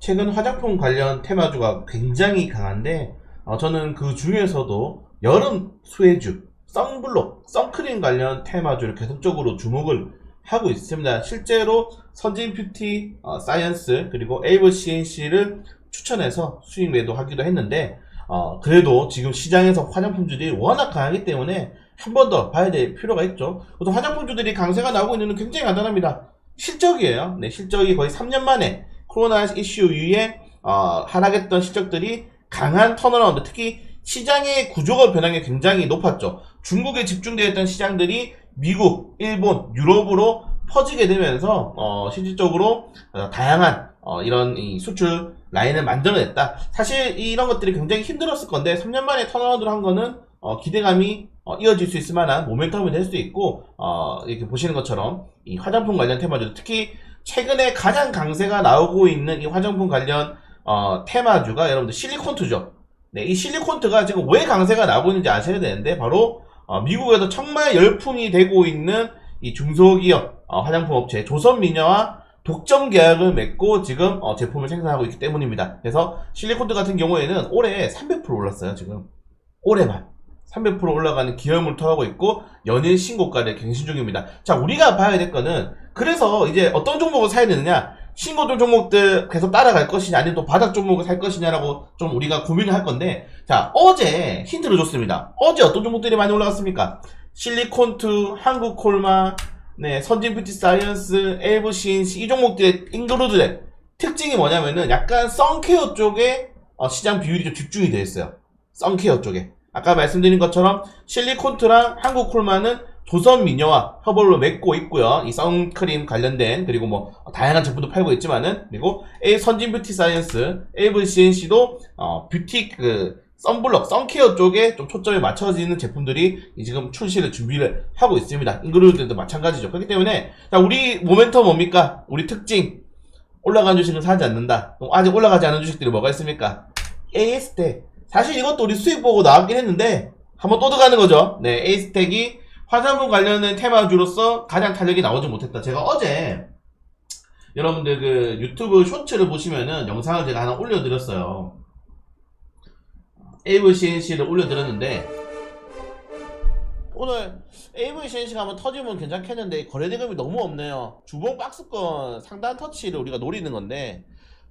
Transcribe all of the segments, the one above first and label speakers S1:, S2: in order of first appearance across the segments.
S1: 최근 화장품 관련 테마주가 굉장히 강한데 어, 저는 그 중에서도 여름 수혜주, 선블록, 선크림 관련 테마주를 계속적으로 주목을 하고 있습니다. 실제로 선진 뷰티, 어, 사이언스 그리고 에이블 CNC를 추천해서 수익 매도하기도 했는데 어, 그래도 지금 시장에서 화장품주들이 워낙 강하기 때문에 한 번 더 봐야 될 필요가 있죠. 또 화장품주들이 강세가 나오고 있는 건 굉장히 간단합니다. 실적이에요. 네, 실적이 거의 3년 만에 코로나 이슈 이후에 어, 하락했던 실적들이 강한 턴어라운드, 특히 시장의 구조가 변한 게 굉장히 높았죠. 중국에 집중되어 있던 시장들이 미국, 일본, 유럽으로 퍼지게 되면서 어, 실질적으로 어, 다양한 어, 이런 이 수출 라인을 만들어냈다. 사실 이런 것들이 굉장히 힘들었을 건데 3년 만에 턴어라운드를 한 거는 어, 기대감이 어, 이어질 수 있을 만한 모멘텀이 될 수도 있고 어, 이렇게 보시는 것처럼 이 화장품 관련 테마주 특히 최근에 가장 강세가 나오고 있는 이 화장품 관련 어, 테마주가 여러분들 실리콘트죠. 네, 이 실리콘트가 지금 왜 강세가 나오고 있는지 아셔야 되는데 바로 어, 미국에서 정말 열풍이 되고 있는 이 중소기업 어, 화장품 업체 조선미녀와 독점 계약을 맺고 지금 어, 제품을 생산하고 있기 때문입니다. 그래서 실리콘트 같은 경우에는 올해 300% 올랐어요. 지금 올해만 300% 올라가는 기염을 토하고 있고 연일 신고가를 갱신 중입니다. 자, 우리가 봐야 될 거는 그래서 이제 어떤 종목을 사야 되느냐? 신고도 종목들 계속 따라갈 것이냐? 아니면 또 바닥 종목을 살 것이냐라고 좀 우리가 고민을 할 건데 자 어제 힌트를 줬습니다. 어제 어떤 종목들이 많이 올라갔습니까? 실리콘투 한국콜마 네 선진뷰티 사이언스 엘브 CNC 이 종목들의 인그루드의 특징이 뭐냐면은 약간 썬케어 쪽에 어, 시장 비율이 좀 집중이 되어 있어요. 썬케어 쪽에 아까 말씀드린 것처럼 실리콘트랑 한국콜마는 조선 미녀와 협업을 맺고 있고요. 이 선크림 관련된 그리고 뭐 다양한 제품도 팔고 있지만은 그리고 A 선진 뷰티 사이언스, 에이블 CNC도 어, 뷰티 그 썬블럭, 선케어 쪽에 좀 초점이 맞춰지는 제품들이 이 지금 출시를 준비를 하고 있습니다. 인그루드도 마찬가지죠. 그렇기 때문에 자 우리 모멘텀 뭡니까? 우리 특징 올라간 주식은 사지 않는다. 아직 올라가지 않은 주식들이 뭐가 있습니까? AS텍. 사실 이것도 우리 수익 보고 나왔긴 했는데 한번 또 들어가는 거죠. 네, AS텍이 화장품 관련된 테마주로서 가장 탄력이 나오지 못했다. 제가 어제 여러분들 그 유튜브 쇼츠를 보시면은 영상을 제가 하나 올려드렸어요. AVCNC를 올려드렸는데 오늘 AVCNC가 한번 터지면 괜찮겠는데 거래대금이 너무 없네요. 주봉 박스권 상단 터치를 우리가 노리는 건데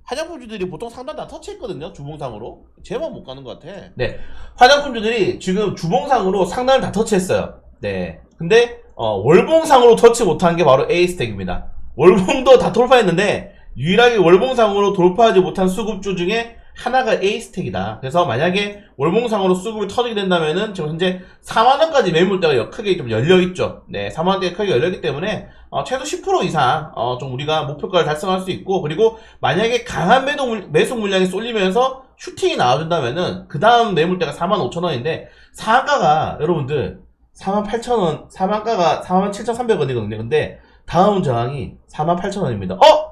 S1: 화장품주들이 보통 상단 다 터치했거든요. 주봉상으로. 제만 못 가는 것 같아. 네. 화장품주들이 지금 주봉상으로 상단을 다 터치했어요. 네. 근데 어, 월봉상으로 터치 못한 게 바로 에이스텍입니다. 월봉도 다 돌파했는데 유일하게 월봉상으로 돌파하지 못한 수급주 중에 하나가 에이스텍이다. 그래서 만약에 월봉상으로 수급이 터지게 된다면은 지금 현재 4만 원까지 매물대가 크게 좀 열려 있죠. 네, 4만 원대가 크게 열렸기 때문에 어, 최소 10% 이상 어, 좀 우리가 목표가를 달성할 수 있고 그리고 만약에 강한 매도 물- 매수 물량이 쏠리면서 슈팅이 나와준다면은 그 다음 매물대가 4만 5천 원인데 상한가가 여러분들 48,000원, 4만가가 47,300원이거든요. 근데 다음 저항이 48,000원입니다. 어?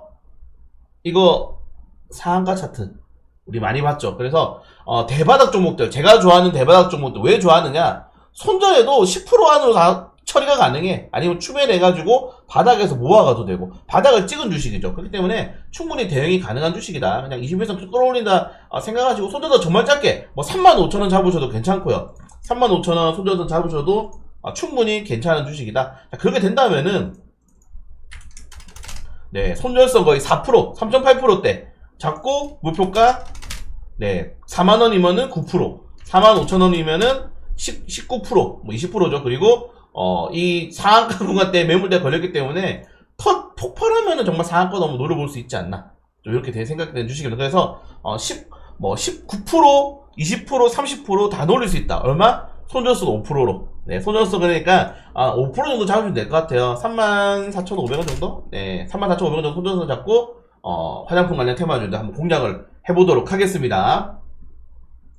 S1: 이거 상한가 차트 우리 많이 봤죠. 그래서 어, 대바닥 종목들 제가 좋아하는 대바닥 종목들 왜 좋아하느냐? 손절해도 10% 안으로 다 처리가 가능해. 아니면 추매를 해가지고 바닥에서 모아가도 되고 바닥을 찍은 주식이죠. 그렇기 때문에 충분히 대응이 가능한 주식이다. 그냥 20에서 끌어올린다 어, 생각하시고 손절도 정말 짧게 뭐 35,000원 잡으셔도 괜찮고요. 35,000원 손절도 잡으셔도 아, 충분히 괜찮은 주식이다. 자, 그렇게 된다면은 네 손절성 거의 4% 3.8%대 잡고 목표가 네 4만 원이면은 9% 4만 5천 원이면은 10, 19%, 뭐 20%죠. 그리고 어, 이 상한가 구간 때 매물대 걸렸기 때문에 터 폭발하면은 정말 상한가 너무 노려볼 수 있지 않나. 좀 이렇게 대 생각된 주식입니다. 그래서 어, 10, 뭐 19%, 20%, 30%다 노릴 수 있다. 얼마? 손절수 5%로. 네, 손절수 그러니까 아, 5% 정도 잡으면 될 것 같아요. 34,500원 정도? 네, 34,500원 정도 손절수 잡고 어, 화장품 관련 테마주도 한번 공략을 해보도록 하겠습니다.